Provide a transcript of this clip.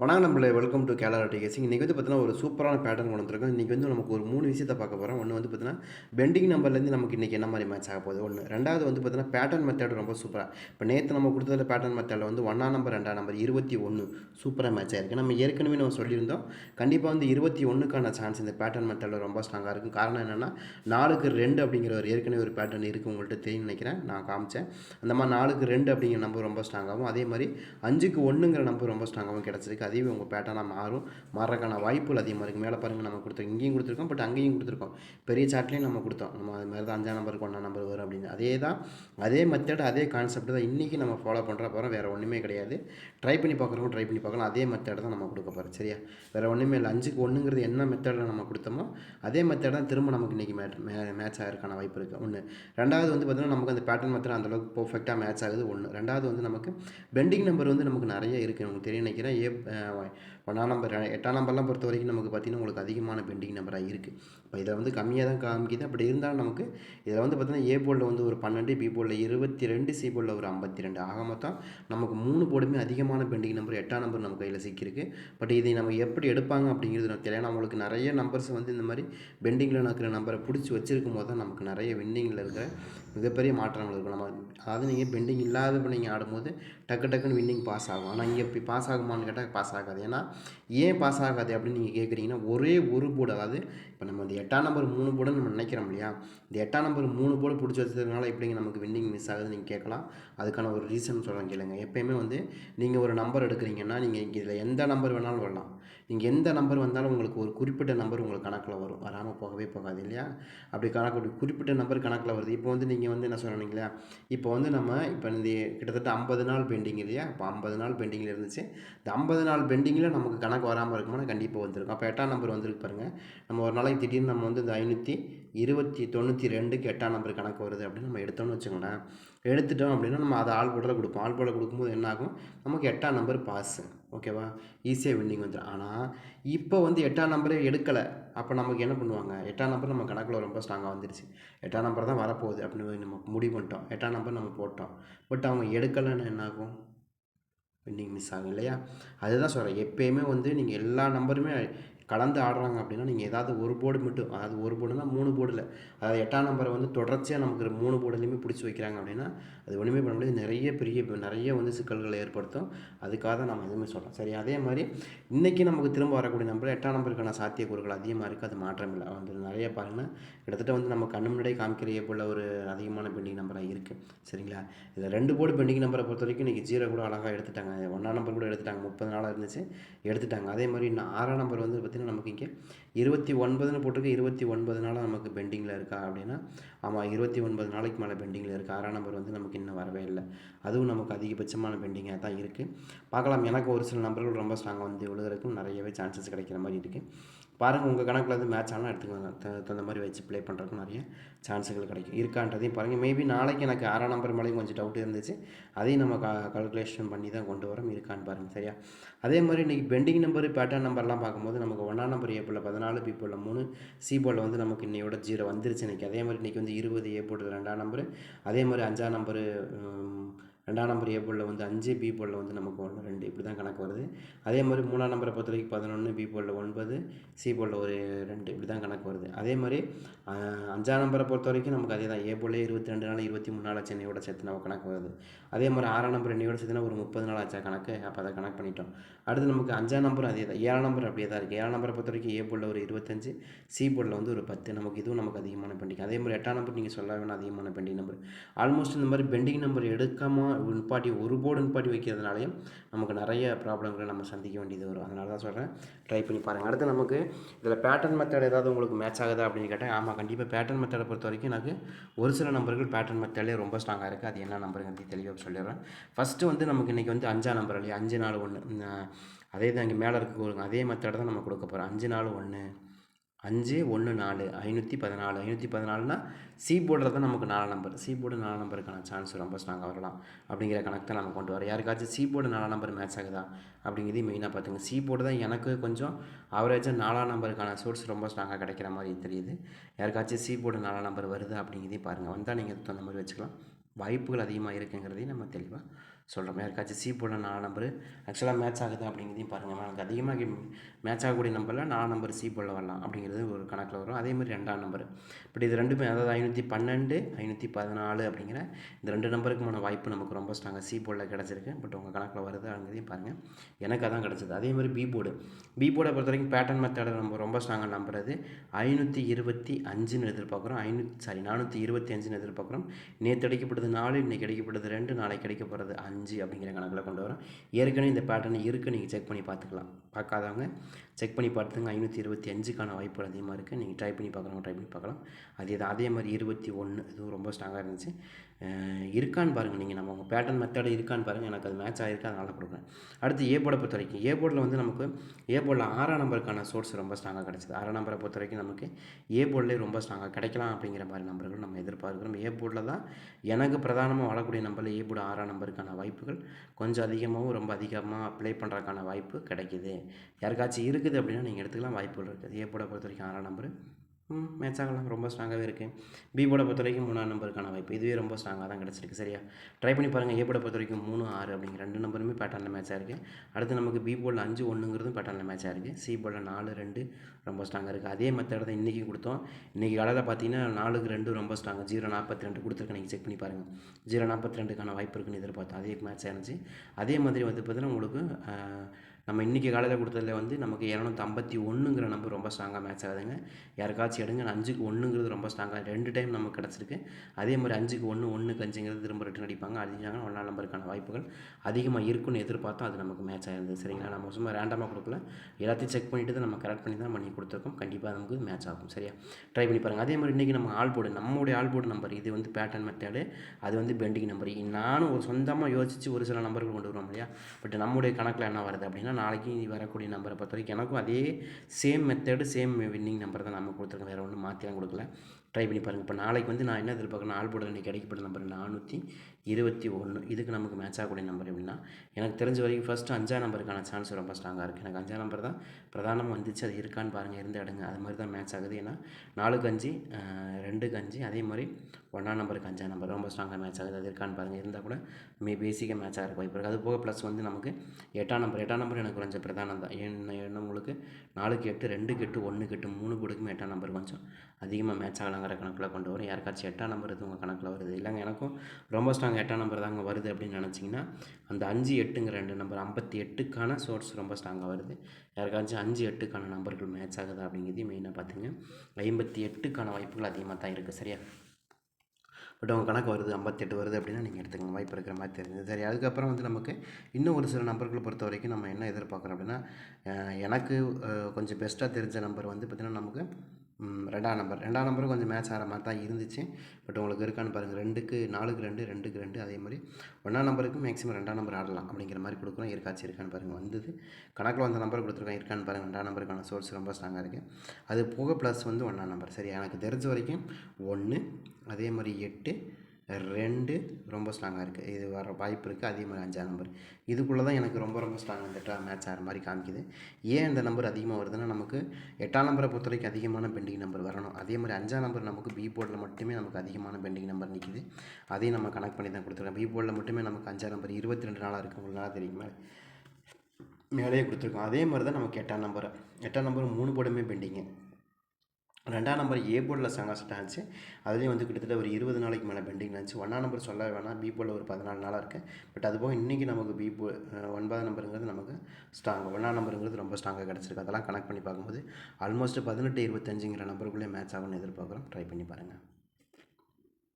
வணக்கம் நம்மளே welcome to கேலரா டிகேசிங். இன்றைக்கி வந்து பார்த்தீங்கன்னா ஒரு சூப்பரான பேட்டர்ன் கொண்டு வந்திருக்கோம். இன்றைக்கி வந்து நமக்கு ஒரு மூணு விஷயத்தை பார்க்க போகிறோம் ஒன்று வந்து பார்த்தீங்கன்னா பெண்டிங் நம்பர்லேருந்து நமக்கு இன்றைக்கி என்ன மாதிரி மேட்ச் ஆக போகுது? ஒன்று ரெண்டாவது வந்து பார்த்தீங்கன்னா பேட்டர்ன் மெத்தட் ரொம்ப சூப்பராக இப்போ நேற்று நம்ம கொடுத்ததில் பேட்டர்ன் மெத்தடில் வந்து ஒன்றாம் நம்பர் ரெண்டாம் நம்பர் இருபத்தி ஒன்று சூப்பராக மேட்ச் ஆயிருக்கு. நம்ம ஏற்கனவே நம்ம சொல்லியிருந்தோம். கண்டிப்பாக வந்து இருபத்தி ஒன்றுக்கான சான்ஸ் இந்த பேட்டர்ன் மெத்தடில் ரொம்ப ஸ்ட்ராங்காக இருக்கும். காரணம் என்னென்னா நாலுக்கு ரெண்டு அப்படிங்கிற ஒரு ஏற்கனவே ஒரு பேட்டர்ன் இருக்குது உங்கள்கிட்ட தெரியும் நினைக்கிறேன். நான் காமிச்சேன். அந்த மாதிரி நாலுக்கு ரெண்டு அப்படிங்கிற நம்பர் ரொம்ப ஸ்ட்ராங்காகவும் அதே மாதிரி அஞ்சுக்கு ஒன்றுங்கிற நம்பர் ரொம்ப ஸ்ட்ராங்காகவும் கிடச்சிருக்கு. அதுவே உங்கள் பேட்டனாக மாறும். மாறதுக்கான வாய்ப்புகள் அதிகமாக இருக்குது மேலே பாருங்கள் நம்ம கொடுத்துருக்கோம் இங்கேயும் கொடுத்துருக்கோம் பட் அங்கேயும் கொடுத்துருக்கோம். பெரிய சார்ட்லேயும் நம்ம கொடுத்தோம். நம்ம அது மாதிரி தான் அஞ்சாம் நம்பருக்கு ஒன்றாம் நம்பர் வரும் அப்படின்னு. அதே தான் அதே மெத்தட் அதே கான்செப்ட் தான் இன்றைக்கி நம்ம ஃபாலோ பண்ணுற போகிறோம் வேறு ஒன்றுமே கிடையாது. ட்ரை பண்ணி பார்க்குறவங்க ட்ரை பண்ணி பார்க்கலாம். அதே மெத்தட் தான் நம்ம கொடுக்க போகிறோம் சரியா? வேறு ஒன்றுமே இல்லை. அஞ்சுக்கு ஒன்றுங்கிறது என்ன மெத்தடில் நம்ம கொடுத்தோமோ அதே மெத்தட் தான் திரும்ப நமக்கு இன்றைக்கி மேட் மே மேட்ச் ஆகிறதுக்கான வாய்ப்பு இருக்குது ஒன்று ரெண்டாவது வந்து பார்த்திங்கன்னா நமக்கு அந்த பேட்டர்ன் மெத்தட் அந்தளவுக்கு பர்ஃபெக்டாக மேட்ச் ஆகுது. ஒன்று ரெண்டாவது வந்து நமக்கு பெண்டிங் நம்பர் வந்து நமக்கு நிறைய இருக்குது உங்களுக்கு தெரியும் நினைக்கிறேன். ஏ হ্যাঁ ভাই ஒன்றாம் நம்பர் எட்டாம் நம்பர்லாம் பொறுத்த வரைக்கும் நமக்கு பார்த்திங்கன்னா உங்களுக்கு அதிகமான பெண்டிங் நம்பராக இருக்குது இப்போ இதில் வந்து கம்மியாக தான் காமிக்குது. அப்படி இருந்தாலும் நமக்கு இதில் வந்து பார்த்திங்கன்னா ஏ போர்டில் வந்து ஒரு பன்னெண்டு பி போர்டில் இருபத்தி ரெண்டு சி போர்டில் ஒரு ஐம்பத்தி ரெண்டு ஆக மொத்தம் நமக்கு மூணு போர்டுமே அதிகமான பெண்டிங் நம்பர் எட்டாம் நம்பர் நம்ம கையில் சிக்கியிருக்கு. பட் இதை நம்ம எப்படி எடுப்பாங்க அப்படிங்கிறது நமக்கு தெரியல. நம்மளுக்கு நிறைய நம்பர்ஸ் வந்து இந்த மாதிரி பெண்டிங்கில் நடக்கிற நம்பரை பிடிச்சி வச்சிருக்கும் போது தான் நமக்கு நிறைய வின்னிங்கில் இருக்கிற மிகப்பெரிய மாற்றங்கள் இருக்கும். நம்ம அதாவது நீங்கள் பெண்டிங் இல்லாத நீங்கள் ஆடும்போது டக்கு டக்குன்னு வின்னிங் பாஸ் ஆகும். ஆனால் இங்கே இப்படி பாஸ் ஆகுமான்னு கேட்டால் பாஸ் ஆகாது. ஏன்னா ஏன் பாஸ் ஆகாது அப்படின்னு நீங்கள் கேட்குறீங்கன்னா ஒரே ஒரு போர்டு அதாவது இப்போ நம்ம இந்த எட்டாம் நம்பர் மூணு போர்டுன்னு நம்ம நினைக்கிறோம் இல்லையா? இந்த எட்டாம் நம்பர் மூணு போர்டு பிடிச்சி வச்சதுனால எப்படிங்க நமக்கு வின்னிங் மிஸ் ஆகுதுன்னு நீங்கள் கேட்கலாம். அதுக்கான ஒரு ரீசன் சொல்கிறேன் கேளுங்க. எப்போயுமே வந்து நீங்கள் ஒரு நம்பர் எடுக்கிறீங்கன்னா நீங்கள் இதில் எந்த நம்பர் வேணாலும் வரலாம். நீங்கள் எந்த நம்பர் வந்தாலும் உங்களுக்கு ஒரு குறிப்பிட்ட நம்பர் உங்களுக்கு கணக்கில் வரும். வராமல் போகவே போகாது இல்லையா? அப்படி கணக்கு குறிப்பிட்ட நம்பர் கணக்கில் வருது. இப்போ வந்து நீங்கள் வந்து என்ன சொல்கிறீங்க இப்போ வந்து நம்ம இப்போ இந்த கிட்டத்தட்ட ஐம்பது நாள் பெண்டிங் இல்லையா? இப்போ ஐம்பது நாள் பெண்டிங்கில் இருந்துச்சு. இந்த ஐம்பது நாள் பெண்டிங்கில் நமக்கு கணக்கு வராமல் இருக்குமோனா கண்டிப்பாக வந்திருக்கும். அப்போ எட்டாம் நம்பர் வந்திருக்கு பாருங்கள் நம்ம ஒரு நாளைக்கு திடீர்னு நம்ம வந்து இந்த ஐநூற்றி இருபத்தி தொண்ணூற்றி ரெண்டுக்கு எட்டாம் நம்பர் கணக்கு வருது அப்படின்னு நம்ம எடுத்தோம்னு வச்சுக்கோங்களேன். எடுத்துட்டோம் அப்படின்னா நம்ம அதை ஆள் போட்டில் கொடுப்போம். ஆள் போட்டில் கொடுக்கும்போது என்னாகும்? நமக்கு எட்டாம் நம்பர் பாஸு ஓகேவா ஈஸியாக வின்னிங் வந்துடும் ஆனால் இப்போ வந்து எட்டாம் நம்பரே எடுக்கலை. அப்போ நமக்கு என்ன பண்ணுவாங்க? எட்டாம் நம்பர் நம்ம கணக்கில் ரொம்ப ஸ்ட்ராங்காக வந்துருச்சு. எட்டாம் நம்பர் தான் வரப்போகுது அப்படின்னு நம்ம முடிவு பண்ணிட்டோம். எட்டாம் நம்பர் நம்ம போட்டோம். பட் அவங்க எடுக்கலைன்னு என்ன ஆகும் மிஸ் ஆகும் இல்லையா? அதுதான் சொல்கிறேன் எப்பயுமே வந்து நீங்கள் எல்லா நம்பருமே கலந்து ஆடுறாங்க அப்படின்னா நீங்கள் ஏதாவது ஒரு போர்டு மட்டும் அதாவது ஒரு போர்டுனா மூணு போர்டில் அதாவது எட்டாம் நம்பரை வந்து தொடர்ச்சியாக நமக்கு மூணு போர்டுலையுமே பிடிச்சி வைக்கிறாங்க அப்படின்னா அது ஒன்றுமே பண்ண முடியாது. நிறைய பெரிய நிறைய வந்து சிக்கல்களை ஏற்படுத்தும். அதுக்காக தான் நம்ம எதுவுமே சொல்கிறோம் சரி அதே மாதிரி இன்றைக்கி நமக்கு திரும்ப வரக்கூடிய நம்பர் எட்டாம் நம்பருக்கான சாத்தியக்கூறுகள் அதிகமாக இருக்குது அது மாற்றம் இல்லை. வந்து நிறைய பாருங்கன்னா கிட்டத்தட்ட வந்து நம்ம கண்ணு முன்னாடியே காமிக்கிற போல் ஒரு அதிகமான பெண்டிங் நம்பராக இருக்குது சரிங்களா? இதில் ரெண்டு போர்டு பெண்டிங் நம்பரை பொறுத்த வரைக்கும் இன்றைக்கி ஜீரோ கூட அழகாக எடுத்துட்டாங்க. ஒன்றாம் நம்பர் கூட எடுத்துட்டாங்க. முப்பது நாளாக இருந்துச்சு. எடுத்துட்டாங்க. அதே மாதிரி இன்னும் ஆறாம் நம்பர் வந்து பார்த்திங்கன்னா நமக்கு இங்கே? இருபத்தி ஒன்பதுன்னு போட்டிருக்கு. இருபத்தி ஒன்பது நாளாக நமக்கு பெண்டிங்கில் இருக்கா அப்படின்னா? ஆமாம் இருபத்தி ஒன்பது நாளைக்கு மேலே பெண்டிங்கில் இருக்குது ஆறாம் நம்பர் வந்து நமக்கு இன்னும் வரவே இல்லை. அதுவும் நமக்கு அதிகபட்சமான பெண்டிங்காக தான் இருக்குது பார்க்கலாம். எனக்கு ஒரு சில நம்பர்கள் ரொம்ப ஸ்ட்ராங்காக வந்து விழுகிறதுக்கும் நிறையவே சான்சஸ் கிடைக்கிற மாதிரி இருக்குது பாருங்கள் உங்கள் கணக்கில் வந்து மேட்ச் ஆனால் எடுத்துக்கோங்க. தகுந்த மாதிரி வச்சு ப்ளே பண்ணுறதுக்கு நிறைய சான்ஸுகள் கிடைக்கும். இருக்கான்றதையும் பாருங்கள் மேபி நாளைக்கு எனக்கு ஆறாம் நம்பர் மேலேயும் கொஞ்சம் டவுட் இருந்துச்சு. அதையும் நம்ம கா கால்குலேஷன் பண்ணி தான் கொண்டு வரோம். இருக்கான்னு பாருங்கள் சரியா? அதே மாதிரி இன்றைக்கி பெண்டிங் நம்பர் பேட்டர்ன் நம்பர்லாம் பார்க்கும்போது நமக்கு ஒன்றாம் நம்பர் ஏப்பில் பதினாலு பி போல் மூணு சி போல் வந்து நமக்கு இன்னையோட ஜீரோ வந்துருச்சு இன்றைக்கி அதே மாதிரி இன்றைக்கி வந்து இருபது ஏ போர்டில் ரெண்டாம் நம்பரு அதே மாதிரி அஞ்சாம் நம்பரு ரெண்டாம் நம்பர் ஏ போலில் வந்து அஞ்சு பி போலில் வந்து நமக்கு ஒன்று ரெண்டு. இப்படி தான் கணக்கு வருது. அதே மாதிரி மூணாம் நம்பரை பொறுத்த வரைக்கும் பதினொன்று பி போலில் ஒன்பது சி போலில் ஒரு ரெண்டு. இப்படி தான் கணக்கு வருது. அதே மாதிரி அஞ்சாம் நம்பரை பொறுத்த வரைக்கும் நமக்கு அதே தான் ஏ போலே இருபத்தி ரெண்டு நாள் இருபத்தி மூணு நாள் சென்னையோட சேர்த்து நம்ம கணக்கு வருது. அதே மாதிரி ஆறாம் நம்பர் என்னையோட சேர்த்துனா ஒரு முப்பது நாள் ஆச்சா கணக்கு. அப்போ அதை கணக்கு பண்ணிட்டோம். அடுத்து நமக்கு அஞ்சாம் நம்பரும் அதே தான் ஏழாம் நம்பர் அப்படியே தான் இருக்குது ஏழாம் நம்பரை பொறுத்த வரைக்கும் ஏ போலில் ஒரு இருபத்தஞ்சு சி போலில் வந்து ஒரு பத்து. நமக்கு இதுவும் நமக்கு அதிகமான பெண்டிங். அதே மாதிரி எட்டாம் நம்பர் நீங்கள் சொல்ல வேணாம் அதிகமான பெண்டிங் நம்பர் ஆல்மோஸ்ட் இந்த மாதிரி பெண்டிங் நம்பர் எடுக்காமல் நிப்பாட்டி ஒரு போர்டு நிப்பாட்டி வைக்கிறதுனாலையும் நமக்கு நிறைய ப்ராப்ளங்களை நம்ம சந்திக்க வேண்டியது வரும். அதனால தான் சொல்கிறேன் ட்ரை பண்ணி பாருங்கள் அடுத்து நமக்கு இதில் பேட்டர்ன் மெத்தட் ஏதாவது உங்களுக்கு மேட்ச் ஆகுதா அப்படின்னு கேட்டால் ஆமாம் கண்டிப்பாக பேட்டர்ன் மெத்தடை பொறுத்த வரைக்கும் எனக்கு ஒரு சில நம்பர்கள் பேட்டர்ன் மெத்தட்லேயே ரொம்ப ஸ்ட்ராங்காக இருக்குது அது என்ன நம்பருங்கிறது தெளிவாக சொல்லிடுறேன். ஃபஸ்ட்டு வந்து நமக்கு இன்றைக்கி வந்து அஞ்சாம் நம்பர் இல்லையா? அஞ்சு நாலு ஒன்று அதே தான் இங்கே மேலே இருக்க அதே மெத்தடை தான் நம்ம கொடுக்க போகிறோம் அஞ்சு நாலு ஒன்று அஞ்சு ஒன்று நாலு ஐநூற்றி பதினாலு. ஐநூற்றி பதினாலுனா சி போர்டில் தான் நமக்கு நாலு நம்பர் சி போர்டு நாலு நம்பருக்கான சான்ஸ் ரொம்ப ஸ்ட்ராங்காக வரலாம். அப்படிங்கிற கணக்கு தான் நம்ம கொண்டு வரோம் யாருக்காச்சும் சி போர்டு நாலாம் நம்பர் மேட்ச் ஆகுதா? அப்படிங்கிறதையும் மெயினாக பார்த்துங்க. சி போர்டு தான் எனக்கு கொஞ்சம் ஆவரேஜாக நாலாம் நம்பருக்கான சோர்ஸ் ரொம்ப ஸ்ட்ராங்காக கிடைக்கிற மாதிரி தெரியுது. யாருக்காச்சும் சி போர்டு நாலாம் நம்பர் வருது அப்படிங்கிறதையும் பாருங்கள் வந்தால் நீங்கள் தகுந்த மாதிரி வச்சுக்கலாம். வாய்ப்புகள் அதிகமாக இருக்குங்கிறதையும் நம்ம தெளிவாக சொல்கிறோம் யாருக்காச்சும் சி போர்டில் நாலு நம்பர் ஆக்சுவலாக மேட்ச் ஆகுது அப்படிங்கிறதையும் பாருங்கள் எனக்கு அதிகமாக மேட்ச் ஆகக்கூடிய நம்பரில் நாலு நம்பர் சி போர்டில் வரலாம் அப்படிங்கிறது ஒரு கணக்கில் வரும். அதே மாதிரி ரெண்டாம் நம்பர் பட் இது ரெண்டுமே அதாவது ஐநூற்றி பன்னெண்டு ஐநூற்றி பதினாலு அப்படிங்கிற இந்த ரெண்டு நம்பருக்குமான வாய்ப்பு நமக்கு ரொம்ப ஸ்ட்ராங்காக சி போர்டில் கிடச்சிருக்கு. பட் உங்கள் கணக்கில் வருது அப்படிங்கிறதையும் பாருங்கள் எனக்கு அதான் கிடச்சிது. அதே மாதிரி பி போர்டு பி போர்டை பொறுத்த வரைக்கும் பேட்டர்ன் மெத்தடை நம்ம ரொம்ப ஸ்ட்ராங்காக நம்புறது ஐநூற்றி இருபத்தி அஞ்சுன்னு எதிர்பார்க்குறோம். ஐநூற்றி சாரி நானூற்றி இருபத்தி அஞ்சுன்னு எதிர்பார்க்குறோம். நேற்று அடிக்கப்படுது நாலு இன்றைக்கி அடிக்கப்படுது ரெண்டு நாளைக்கு கிடைக்க போகிறது அஞ்சு. அஞ்சு அப்படிங்கிற கணக்கில் கொண்டு வரோம். ஏற்கனவே இந்த பேட்டர்ன் இருக்குது நீங்கள் செக் பண்ணி பார்த்துக்கலாம். பார்க்காதவங்க செக் பண்ணி பார்த்துங்க ஐநூற்றி இருபத்தி அஞ்சுக்கான வாய்ப்புகள் அதிகமாக இருக்குது நீங்கள் ட்ரை பண்ணி பார்க்குறவங்க ட்ரை பண்ணி பார்க்கலாம். அதே தான் அதே மாதிரி இருபத்தி ஒன்று இதுவும் ரொம்ப ஸ்ட்ராங்காக இருந்துச்சு. இருக்கான்னு பாருங்கள் நீங்கள் நம்ம உங்கள் பேட்டர்ன் மெத்தடு இருக்கான்னு பாருங்கள் எனக்கு அது மேட்ச் ஆகிருக்கு அதனால் கொடுக்குறேன். அடுத்து ஏ போர்டை பொறுத்த வரைக்கும். ஏ போர்டில் வந்து நமக்கு ஏ போர்டில் ஆறாம் நம்பருக்கான சோர்ஸ் ரொம்ப ஸ்ட்ராங்காக கிடச்சிது. ஆறாம் நம்பரை பொறுத்த வரைக்கும் நமக்கு ஏ போர்ட்லேயே ரொம்ப ஸ்ட்ராங்காக கிடைக்கலாம் அப்படிங்கிற மாதிரி நம்பர்கள் நம்ம எதிர்பார்க்குறோம். ஏ போர்டில் தான் எனக்கு பிரதானமாக வாழக்கூடிய நம்பரில் ஏ போர்டு ஆறாம் நம்பருக்கான வாய்ப்புகள் கொஞ்சம் அதிகமாகவும் ரொம்ப அதிகமாக ப்ளே பண்ணுறதுக்கான வாய்ப்பு கிடைக்கிது. யாருக்காச்சும் இருக்குது அப்படின்னா நீங்கள் எடுத்துக்கலாம். வாய்ப்புகள் இருக்குது. ஏ போர்டை பொறுத்த வரைக்கும் ஆறாம் நம்பர் மேட்ச் ஆகலாம் ரொம்ப ஸ்ட்ராங்காகவே இருக்குது பி போர்டை பொறுத்த வரைக்கும் மூணாம் நம்பருக்கான வாய்ப்பு. இதுவே ரொம்ப ஸ்ட்ராங்காக தான் கிடச்சிருக்கு. சரியா? ட்ரை பண்ணி பாருங்கள் ஏ போர்டை பொறுத்த வரைக்கும் மூணு ஆறு அப்படிங்கிற ரெண்டு நம்பருமே பேட்டர்னில் மேட்சாக இருக்குது அடுத்து நமக்கு பி போர்டில் அஞ்சு ஒன்றுங்கிறதும் பேட்டர்னில் மேட்சாக இருக்குது சி போர்டில் நாலு ரெண்டு ரொம்ப ஸ்ட்ராங்காக இருக்குது அதே மெத்தட் தான் இன்றைக்கி கொடுத்தோம். இன்றைக்கி காலையில் பார்த்தீங்கன்னா நாலுக்கு ரெண்டு ரொம்ப ஸ்ட்ராங்காக ஜீரோ நாற்பத்தி ரெண்டு கொடுத்துருக்கேன். நீங்கள் செக் பண்ணி பாருங்கள் ஜீரோ நாற்பத்தி ரெண்டுக்கான வாய்ப்பு இருக்குன்னு எதிர்பார்த்தோம். அதே மேட்ச் இருந்துச்சு. அதே மாதிரி வந்து பார்த்தீங்கன்னா உங்களுக்கு நம்ம இன்றைக்கி காலையில் கொடுத்ததுல வந்து நமக்கு இரநூத்தி ஐம்பத்தி ஒன்றுங்கிற நம்பர் ரொம்ப ஸ்ட்ராங்காக மேட்ச் ஆகுதுங்க. யாருக்காச்சும் எடுங்க அஞ்சுக்கு ஒன்றுங்கிறது ரொம்ப ஸ்ட்ராங்காக ரெண்டு டைம் நமக்கு கிடச்சிருக்கு. அதே மாதிரி அஞ்சுக்கு ஒன்று ஒன்றுக்கு அஞ்சுங்கிறது திரும்ப ரிட்டன் அடிப்பாங்க. அடிச்சாங்கன்னா ஒன்றாம் நம்பருக்கான வாய்ப்புகள் அதிகமாக இருக்குன்னு எதிர்பார்த்தோம் அது நமக்கு மேட்ச் ஆகிருந்தது சரிங்களா? நம்ம சும்மா ரேண்டமாக கொடுக்கல. எல்லாத்தையும் செக் பண்ணிவிட்டு தான் நம்ம கரெக்ட் பண்ணி தான் பண்ணி கொடுத்துருக்கோம். கண்டிப்பாக நமக்கு மேட்ச் ஆகும். சரியா? ட்ரை பண்ணி பாருங்கள் அதே மாதிரி இன்றைக்கி நம்ம ஆள் போர்டு நம்மளுடைய ஆள் போர்டு நம்பர் இது வந்து பேட்டர்ன் மெத்தேடு அது வந்து பெண்டிங் நம்பர் நானும் ஒரு சொந்தமாக யோசித்து ஒரு சில நம்பர்கள் கொண்டு வருவோம் இல்லையா? பட் நம்முடைய கணக்கில் என்ன வருது அப்படின்னா நாளைக்கு வரக்கூடிய நம்பரை பொறுத்த வரைக்கும் எனக்கும் அதே same method same winning number தான் நம்ம கொடுத்துருக்கோம். வேறு ஒன்றும் மாற்றிலாம் கொடுக்கல. ட்ரை பண்ணி பாருங்கள் இப்போ நாளைக்கு வந்து நான் என்ன எதிர்பார்க்குறேன் ஆள் போடுறது இன்றைக்கி கிடைக்கப்பட்ட நம்பர் நானூற்றி இருபத்தி ஒன்று இதுக்கு நமக்கு மேட்ச் ஆகக்கூடிய நம்பர் எப்படின்னா எனக்கு தெரிஞ்ச வரைக்கும் ஃபஸ்ட்டு அஞ்சாம் நம்பருக்கான சான்ஸ் ரொம்ப ஸ்ட்ராங்காக இருக்குது எனக்கு அஞ்சாம் நம்பர் தான் பிரதானமாக வந்துச்சு. அது இருக்கான்னு பாருங்கள் இருந்த இடங்க. அது மாதிரி தான் மேட்ச் ஆகுது. ஏன்னா நாலுக்கு அஞ்சு ரெண்டுக்கு அஞ்சு அதே மாதிரி ஒன்றாம் நம்பருக்கு அஞ்சாம் நம்பர் ரொம்ப ஸ்ட்ராங்காக மேட்ச் ஆகுது. அது இருக்கான்னு பாருங்கள் இருந்தால் கூட மே பேசிக்காக மேட்ச் ஆகிற வாய்ப்பு இருக்குது அது போக ப்ளஸ் வந்து நமக்கு எட்டாம் நம்பர் எட்டாம் நம்பர் எனக்கு கொஞ்சம் பிரதானம் தான். என்ன என்ன உங்களுக்கு நாலுக்கு எட்டு ரெண்டுக்கு எட்டு ஒன்றுக்கு எட்டு மூணு கொடுக்குமே எட்டாம் நம்பர் கொஞ்சம் அதிகமாக மேட்ச் ஆகலாங்கிற கணக்கில் கொண்டு வரும். யாருக்காச்சும் எட்டாம் நம்பர் இது உங்கள் கணக்கில் வருது? இல்லைங்க எனக்கும் ரொம்ப ஸ்ட்ராங் எட்டாம் நம்பர் தாங்க வருது அப்படின்னு நினச்சிங்கன்னா அந்த அஞ்சு எட்டுங்கிற ரெண்டு நம்பர் ஐம்பத்தி எட்டுக்கான சோர்ஸ் ரொம்ப ஸ்ட்ராங்காக வருது. யாருக்காச்சும் அஞ்சு எட்டுக்கான நம்பர்கள் மேட்ச் ஆகுது அப்படிங்கிறது மெயினாக பார்த்துங்க ஐம்பத்தி எட்டுக்கான வாய்ப்புகள் அதிகமாக தான் இருக்குது சரியா? பட் உங்கள் கணக்கு வருது ஐம்பத்தெட்டு வருது அப்படின்னா நீங்கள் எடுத்துக்கங்க. வாய்ப்பு இருக்கிற மாதிரி தெரியுது சரி அதுக்கப்புறம் வந்து நமக்கு இன்னும் ஒரு சில நம்பர்களை பொறுத்த வரைக்கும் நம்ம என்ன எதிர்பார்க்குறோம் அப்படின்னா எனக்கு கொஞ்சம் பெஸ்ட்டாக தெரிஞ்ச நம்பர் வந்து பார்த்திங்கன்னா நமக்கு ரெண்டாம் நம்பர் ரெண்டாம் நம்பரும் கொஞ்சம் மேட்ச் ஆகிற மாதிரி தான் இருந்துச்சு. பட் உங்களுக்கு இருக்கான்னு பாருங்கள் ரெண்டுக்கு நாலுக்கு ரெண்டு ரெண்டுக்கு ரெண்டு அதே மாதிரி ஒன்றாம் நம்பருக்கு மேக்ஸிமம் ரெண்டாம் நம்பர் ஆடலாம் அப்படிங்கிற மாதிரி கொடுக்குறோம். இருக்காச்சு இருக்கான்னு பாருங்கள் வந்தது. கணக்கில் வந்த நம்பர் கொடுத்துருக்கோம். இருக்கான்னு பாருங்கள் ரெண்டாம் நம்பருக்கான சோர்ஸ் ரொம்ப ஸ்ட்ராங்காக இருக்குது அது போக ப்ளஸ் வந்து ஒன்றாம் நம்பர் சரி எனக்கு தெரிஞ்ச வரைக்கும் ஒன்று அதே மாதிரி எட்டு ரெண்டு ரொம்ப ஸ்ட்ராங்காக இருக்குது இது வர வாய்ப்பு இருக்குது அதே மாதிரி அஞ்சாம் நம்பர் இதுக்குள்ளே தான் எனக்கு ரொம்ப ரொம்ப ஸ்ட்ராங் இந்த மேட்ச் ஆகிற மாதிரி காமிக்குது. ஏன் இந்த நம்பர் அதிகமாக வருதுன்னா நமக்கு எட்டாம் நம்பரை பொறுத்த வரைக்கும் அதிகமான பெண்டிங் நம்பர் வரணும். அதே மாதிரி அஞ்சாம் நம்பர் நமக்கு பி போர்டில் மட்டுமே நமக்கு அதிகமான பெண்டிங் நம்பர் நிற்கிது அதையும் நம்ம கனெக்ட் பண்ணி தான் கொடுத்துருக்கோம். பி போர்டில் மட்டுமே நமக்கு அஞ்சாம் நம்பர் இருபத்தி ரெண்டு நாளாக இருக்குது உங்களுக்கு நல்லா தெரியுமா? மேலேயே கொடுத்துருக்கோம். அதே மாதிரி தான் நமக்கு எட்டாம் நம்பர் எட்டாம் நம்பர் மூணு போர்டுமே பெண்டிங்கு ரெண்டாம் நம்பர் ஏ போர்டில் ஸ்ட்ராங்காக செட் ஆச்சு அதுலேயும் வந்து கிட்டத்தட்ட ஒரு இருபது நாளைக்கு மேலே பெண்டிங் இருந்துச்சு ஒன்றாம் நம்பர் சொல்ல வேணாம். பி போர்டில் ஒரு பதினாலு நாளாக இருக்குது பட் அது போக இன்றைக்கி நமக்கு பி போ ஒன்பதாம் நம்பருங்கிறது நமக்கு ஸ்ட்ராங் ஒன்றாம் நம்பருங்கிறது ரொம்ப ஸ்ட்ராங்காக கிடச்சிருக்கு. அதெல்லாம் கனெக்ட் பண்ணி பார்க்கும்போது ஆல்மோஸ்ட் பதினெட்டு இருபத்தஞ்சுங்கிற நம்பருக்குள்ளே மேட்ச் ஆகும்னு எதிர்பார்க்குறோம். ட்ரை பண்ணி பாருங்கள்